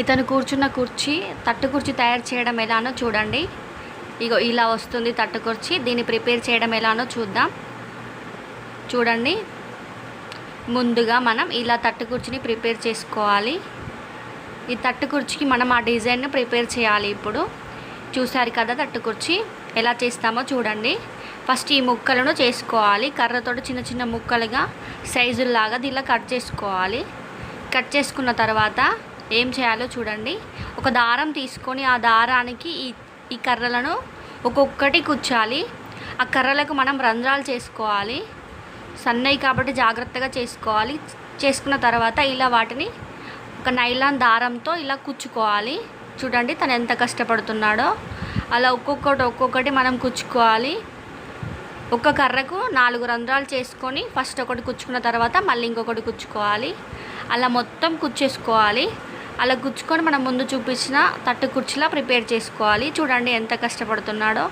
ఇతను కూర్చున్న కుర్చీ తట్టు కుర్చీ తయారు చేయడం ఎలానో చూడండి. ఇగో ఇలా వస్తుంది తట్టు కుర్చీ దీన్ని ప్రిపేర్ చేయడం ఎలానో చూద్దాం. చూడండి. ముందుగా మనం ఇలా తట్టు కుర్చీని ప్రిపేర్ చేసుకోవాలి. ఈ తట్టు కుర్చీకి మనం ఆ డిజైన్ను ప్రిపేర్ చేయాలి ఇప్పుడు. చూసారు కదా తట్టు కుర్చీ? ఎలా చేస్తామో చూడండి. ఫస్ట్ ఈ ముక్కలను చేసుకోవాలి. కర్రతోటి చిన్న చిన్న ముక్కలుగా సైజుల్లాగా దీనిలో కట్ చేసుకోవాలి. కట్ చేసుకున్న తర్వాత ఏం చేయాలో చూడండి. ఒక దారం తీసుకొని ఆ దారానికి ఈ ఈ కర్రలను ఒక్కొక్కటి కుచ్చాలి ఆ కర్రలకు మనం రంధ్రాలు చేసుకోవాలి. సన్నయి కాబట్టి జాగ్రత్తగా చేసుకోవాలి. చేసుకున్న తర్వాత ఇలా వాటిని ఒక నైలాన్ దారంతో ఇలా కుచ్చుకోవాలి చూడండి తను ఎంత కష్టపడుతున్నాడో. అలా ఒక్కొక్కటి ఒక్కొక్కటి మనం కుచ్చుకోవాలి ఒక్క కర్రకు నాలుగు రంధ్రాలు చేసుకొని ఫస్ట్ ఒకటి కుచ్చుకున్న తర్వాత మళ్ళీ ఇంకొకటి కుచ్చుకోవాలి అలా మొత్తం కుచ్చేసుకోవాలి అలా కుచ్చుకొని మనం ముందు చూపించిన తట్టు కుర్చీలా ప్రిపేర్ చేసుకోవాలి. చూడండి ఎంత కష్టపడుతున్నాడో.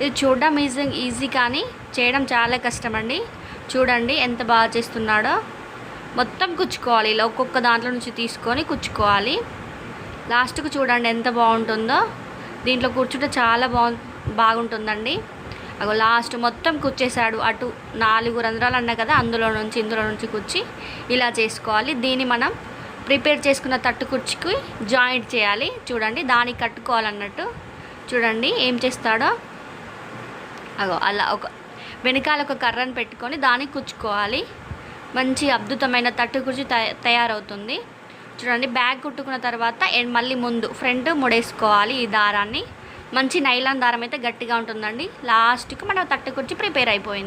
ఇది చూడడం ఈజీ ఈజీ కానీ చేయడం చాలా కష్టమండి. చూడండి ఎంత బాగా చేస్తున్నాడో. మొత్తం కుచ్చుకోవాలి. ఇలా ఒక్కొక్క దాంట్లో నుంచి తీసుకొని కుచ్చుకోవాలి. లాస్ట్కు చూడండి ఎంత బాగుంటుందో. దీంట్లో కూర్చుంటే చాలా బాగు బాగుంటుందండి. అగో లాస్ట్ మొత్తం కుచ్చేసాడు అటు నాలుగు రంధ్రాలు అన్నా కదా అందులో నుంచి ఇందులో నుంచి కుచ్చి ఇలా చేసుకోవాలి. దీన్ని మనం ప్రిపేర్ చేసుకున్న తట్టు కుర్చీకి జాయింట్ చేయాలి. చూడండి దానికి కట్టుకోవాలన్నట్టు. చూడండి ఏం చేస్తాడో. అగో అలా ఒక వెనకాల ఒక కర్రను పెట్టుకొని దానికి కుచ్చుకోవాలి. మంచి అద్భుతమైన తట్టు కుర్చీ తయ- తయారవుతుంది. చూడండి బ్యాగ్ కుట్టుకున్న తర్వాత మళ్ళీ ముందు ఫ్రంట్ ముడేసుకోవాలి ఈ దారాన్ని. మంచి నైలాన్ దారం అయితే గట్టిగా ఉంటుందండి. లాస్ట్కి మన తట్టు కుర్చీ ప్రిపేర్ అయిపోయింది.